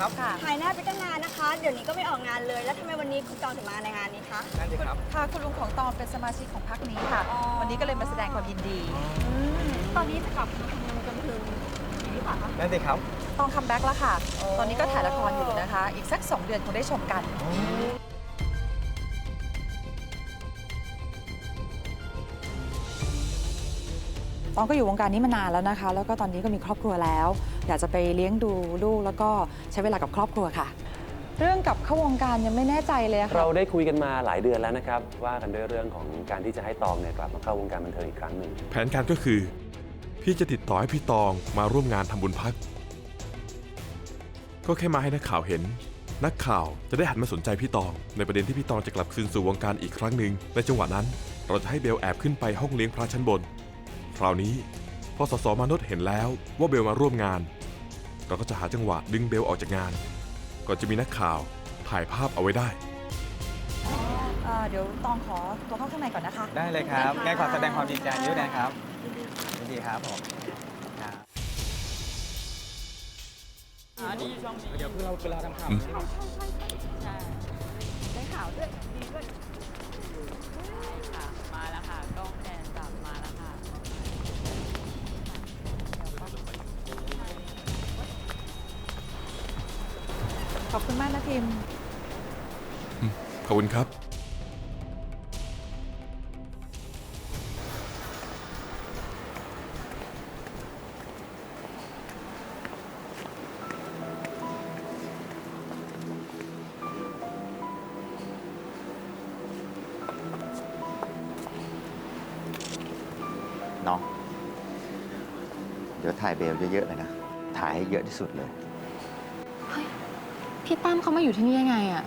ครับคุณตองครับ ค่ะ หายหน้าไปตั้งนานนะคะ เดี๋ยวนี้ก็ไม่ออกงานเลย แล้วทำไมวันนี้คุณตองถึงมาในงานนี้คะ นั่นสิครับค่ะคุณลุงของตองเป็นสมาชิกของพรรคนี้ค่ะ อ๋อ วันนี้ก็เลยมาแสดงความยินดีตอนนี้จะกลับมาทำงานจนถึงปีหรือเปล่าคะ นั่นสิครับตองคัมแบ็กแล้วค่ะ โอ้ ตอนนี้ก็ถ่ายละครอยู่นะคะ อีกสัก 2 เดือนคงได้ชมกัน ตองก็อยู่วงการนี้มานานแล้วนะคะ แล้วก็ตอนนี้ก็มีครอบครัวแล้ว อยากจะไปเลี้ยงดูลูกแล้วก็ใช้เวลากับครอบครัวค่ะ เรื่องกลับเข้าวงการยังไม่แน่ใจเลยอะค่ะ เราได้คุยกันมาหลายเดือนแล้วนะครับ ว่ากันด้วยเรื่องของการที่จะให้ตองเนี่ยกลับมาเข้าวงการบันเทิงอีกครั้งหนึ่งแผนการก็คือ พี่จะติดต่อให้พี่ตองมาร่วมงานทำบุญพัก ก็แค่มาให้นักข่าวเห็น นักข่าวจะได้หันมาสนใจพี่ตอง ในประเด็นที่พี่ตองจะกลับคืนสู่วงการอีกครั้งหนึ่งในจังหวะนั้น เราจะให้เบลแอบขึ้นไปห้องเลี้ยงพระชั้นบน คราวนี้ พอสสมานพเห็นแล้วว่าเบลมาร่วมงาน เราก็จะหาจังหวะดึงเบลออกจากงาน ก่อนจะมีนักข่าวถ่ายภาพเอาไว้ได้ เอ่อเดี๋ยวตองขอตัวเข้าข้างในก่อนนะคะได้เลยครับงั้นขอแสดงความดีใจด้วยนะครับยินดีครับผมครับเดี๋ยวเพื่อเราเวลาทำข่าวได้ข่าวด้วยดีด้วย อบคุณมากนะพิมขอบคุณครับ น้อง เดี๋ยวถ่ายเบลเยอะๆเลยนะ ถ่ายให้เยอะที่สุดเลย พี่ตั้มเขามาอยู่ที่นี่ยังไงอะ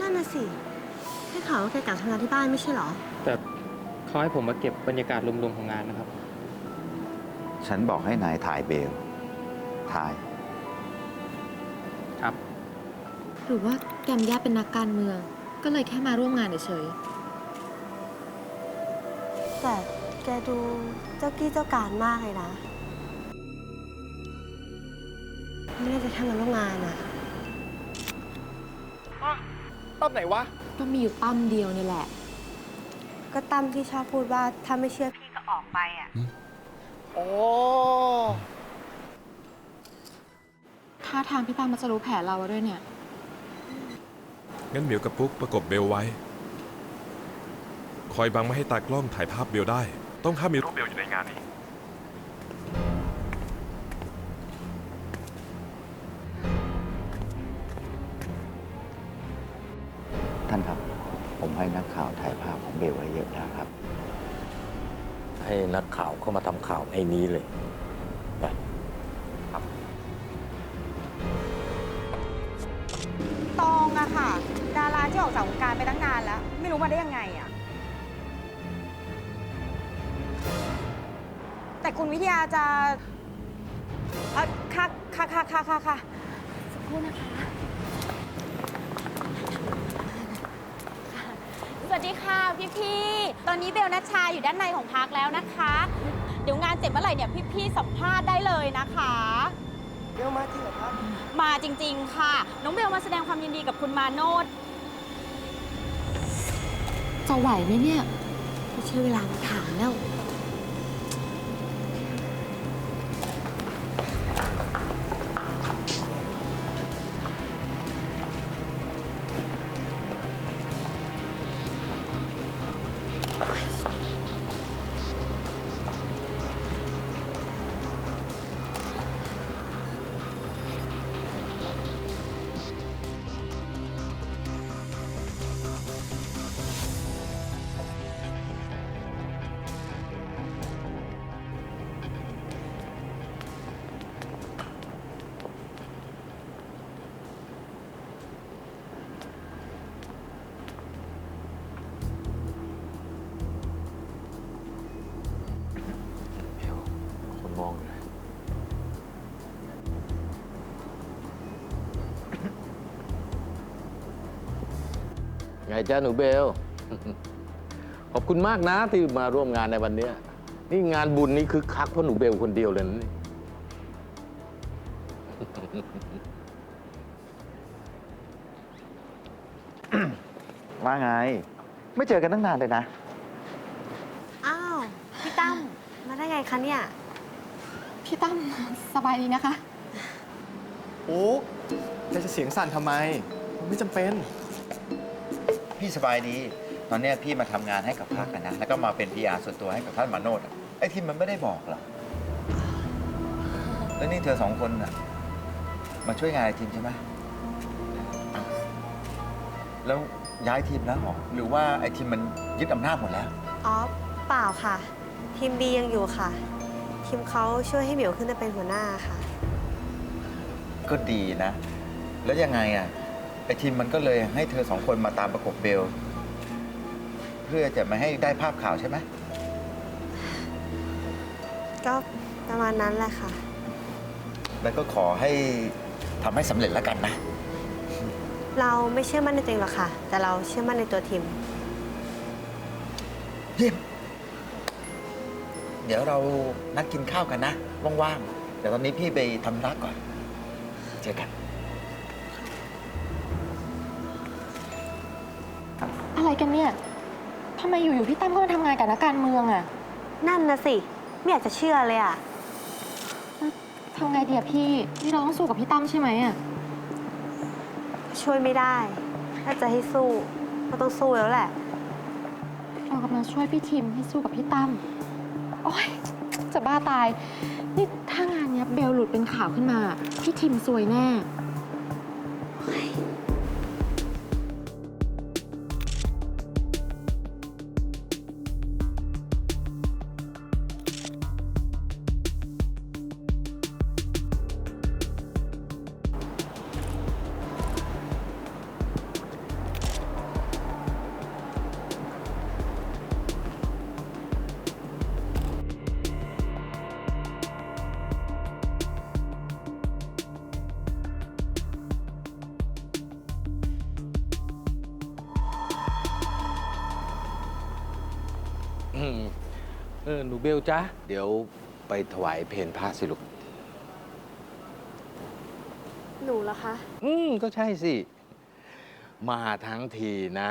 นั่นน่ะสิให้ข่าวว่าแกกลับทำงานที่บ้านไม่ใช่เหรอ แต่เขาให้ผมมาเก็บบรรยากาศรวมๆของงานนะครับ ฉันบอกให้นายถ่ายเบล ถ่าย ครับ หรือว่าแกมย่าเป็นนักการเมือง ก็เลยแค่มาร่วมงานเฉยแต่แกดูเจ้ากี้เจ้าการมากเลยนะ ไม่น่าจะแค่มาร่วมงานอะ ต้นไหนวะ ก็มีอยู่ปั้มเดียวนี่แหละ ก็ตั้มที่ชอบพูดว่าถ้าไม่เชื่อพี่ก็ออกไปอะโอ้ท่าทางพี่ตั้มมันจะรู้แผนเราอะด้วยเนี่ย งั้นเหมียวกับปุ๊กประกบเบลไว้ คอยบังไม่ให้ตากล้องถ่ายภาพเบลได้ ต้องห้ามมีรูปเบลอยู่ในงานนี้ ไอ้นี้เลยตองอะค่ะ ดาราที่ออกจากวงการไปตั้งนานแล้ว ไม่รู้มาได้ยังไงอะแต่คุณวิทยาจะเอ่อค่ะค่ะค่ะค่ะค่ะค่ะสักครู่นะคะ สวัสวัสดีค่ะพี่พี่ๆตอนนี้เบลนัชชาอยู่ด้านในของพักแล้วนะคะ เดี๋ยวงานเสร็จเมื่อไหร่เนี่ยพี่พี่ๆสัมภาษณ์ได้เลยนะคะเบลมาจริงเหรอครับ มาจริง ๆ ค่ะ น้องเบลมาแสดงความยินดีกับคุณมาโนดจะไหวไหมเนี่ยไม่ใช่เวลามาถามแล้ว ไงจ้าหนูเบล ขอบคุณมากนะที่มาร่วมงานในวันเนี้ยนี่งานบุญนี่คือคักเพราะหนูเบลคนเดียวเลยนะนี่ว่าไง ไม่เจอกันตั้งนานเลยนะ อ้าว พี่ตั้มมาได้ไงคะเนี่ย พี่ตั้มสบายดีนะคะ โอ้แกจะเสียงสั่นทำไม มันไม่จำเป็น พี่สบายดี ตอนเนี้ยพี่มาทำงานให้กับพักกันนะ แล้วก็มาเป็น PR ส่วนตัวให้กับท่านมาโนดอะไอ้ที่มันไม่ได้บอกหรอกแล้วนี่เธอสองคนน่ะมาช่วยงานไอ้ทีมใช่ไหมอ้าวแล้วย้ายทีมแล้วเหรอหรือว่าไอ้ทีมมันยึดอำนาจหมดแล้ว อ๋อเปล่าค่ะ ทีมบียังอยู่ค่ะ ทีมเขาช่วยให้เหมียวขึ้นมาเป็นหัวหน้าค่ะ ก็ดีนะ แล้วยังไงอะไอ้ทีมมันก็เลยให้เธอสองคนมาตามประกบเบล เพื่อจะไม่ให้ได้ภาพข่าวใช่ไหม ก็ประมาณนั้นแหละค่ะ แล้วก็ขอให้ทำให้สำเร็จแล้วกันนะ เราไม่เชื่อมั่นในตัวเองหรอกค่ะ แต่เราเชื่อมั่นในตัวทีม เยี่ยม เดี๋ยวเรานัดกินข้าวกันนะ ว่างๆ เดี๋ยวตอนนี้พี่ไปทำธุระก่อน เจอกัน อะไรกันเนี่ยทำไมอยู่ๆพี่ตั้มก็มาทำงานกับนักการเมืองอะนั่นนะสิ ไม่อยากจะเชื่อเลยอะ ทำไงดีอะพี่นี่เราต้องสู้กับพี่ตั้มใช่ไหมอะช่วยไม่ได้ ถ้าจะให้สู้ ก็ต้องสู้แล้วแหละ เรากำลังช่วยพี่ทิมให้สู้กับพี่ตั้มโอ๊ยจะบ้าตาย นี่ถ้างานเนี้ยเบลหลุดเป็นข่าวขึ้นมา พี่ทิมซวยแน่ ออหนูเบลจ้าเดี๋ยวไปถวายเพลพระสิลูก หนูเหรอคะ อืมก็ใช่สิ มาทั้งทีนะ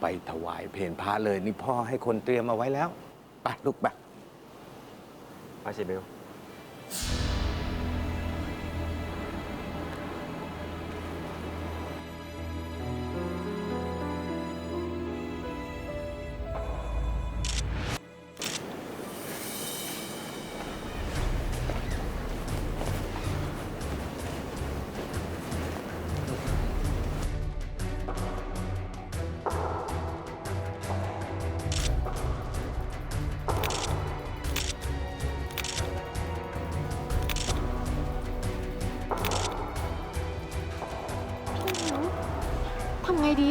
ไปถวายเพลพระเลยนี่พ่อให้คนเตรียมเอาไว้แล้ว ไปลูกไปไปสิเบล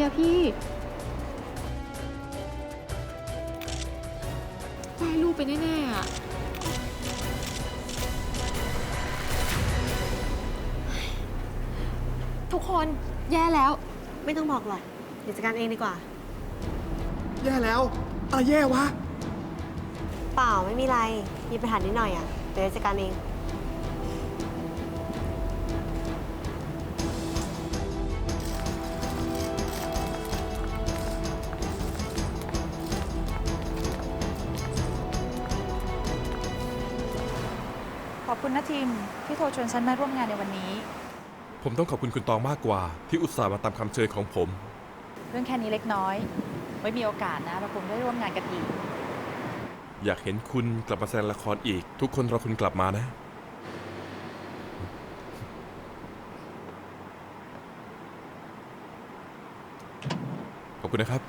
อะพี่ได้ลูกไปแน่ๆอะทุกคนแย่แล้ว ไม่ต้องบอกหรอกเดี๋ยวจัดการเองดีกว่า แย่แล้วอะไรแย่วะ เปล่าไม่มีไร มีปัญหานิดหน่อยอะเดี๋ยวจัดการเอง ขอบคุณนะทีมที่โทรชวนฉันมาร่วมงานในวันนี้ ผมต้องขอบคุณคุณตองมากกว่า ที่อุตส่าห์มาตามคำเชิญของผม เรื่องแค่นี้เล็กน้อย ไว้มีโอกาสนะเราคงได้ร่วมงานกันอีก อยากเห็นคุณกลับมาแสดงละครอีก ทุกคนรอคุณกลับมานะ ขอบคุณนะครับ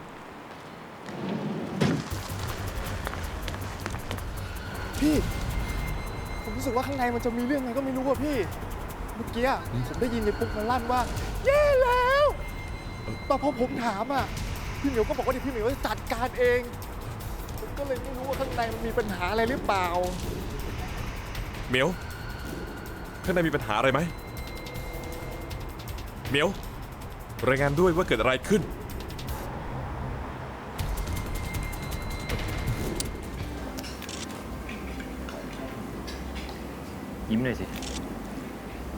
พี่ ผมรู้สึกว่าข้างในมันจะมีเรื่องอะไรก็ไม่รู้อะพี่ เมื่อกี้อะผมได้ยินในปุ๊กมันลั่นว่าแย่แล้วแต่พอผมถามอะพี่เหมียวก็บอกว่าเดี๋ยวพี่เหมียวจะจัดการเองผมก็เลยไม่รู้ว่าข้างในมันมีปัญหาอะไรหรือเปล่า เหมียวข้างในมีปัญหาอะไรไหมเหมียวรายงานด้วยว่าเกิดอะไรขึ้น ยิ้มหน่อยสิ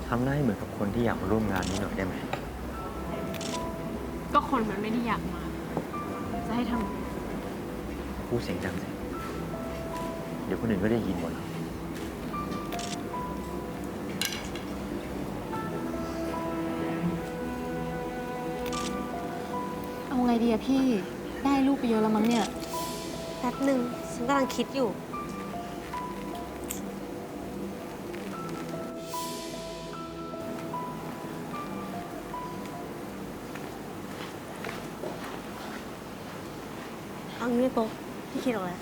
ทำหน้าให้เหมือนกับคนที่อยากมาร่วมงานนี้หน่อยได้ไหม ก็คนมันไม่ได้อยากมา จะให้ทำพูดเสียงดังสิ เดี๋ยวคนอื่นก็ได้ยินหมดหรอกเอาไงดีอะพี่ ได้ลูกไปเยอะแล้วมั้งเนี่ย แป๊บหนึ่งฉันกำลังคิดอยู่ พี่คิดออกแล้ว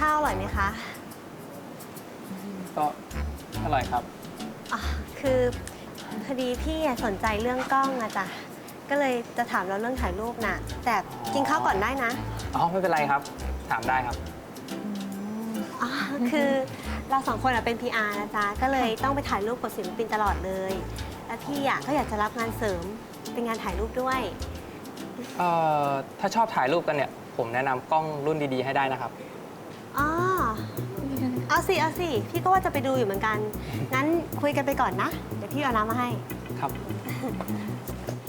ข้าวอร่อยไหมคะก็อร่อยครับอะคือพอดีพี่อะสนใจเรื่องกล้องอะจ้ะก็เลยจะถามเราเรื่องถ่ายรูปน่ะแต่กินข้าวก่อนได้นะอ๋อ ไม่เป็นไรครับ ถามได้ครับ อ๋อคือเราสองคนอะเป็น PR นะจ๊ะก็เลยต้องไปถ่ายรูปกับศิลปินตลอดเลย แล้วพี่อะก็อยากจะรับงานเสริมเป็นงานถ่ายรูปด้วย เอ่อ ถ้าชอบถ่ายรูปกันเนี่ย ผมแนะนำกล้องรุ่นดีๆ ให้ได้นะครับ อ๋อเอาสิ เอาสิ พี่ก็ว่าจะไปดูอยู่เหมือนกัน งั้นคุยกันไปก่อนนะ เดี๋ยวพี่เอาน้ำมาให้ ครับ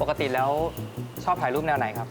ปกติแล้วชอบถ่ายรูปแนวไหนครับ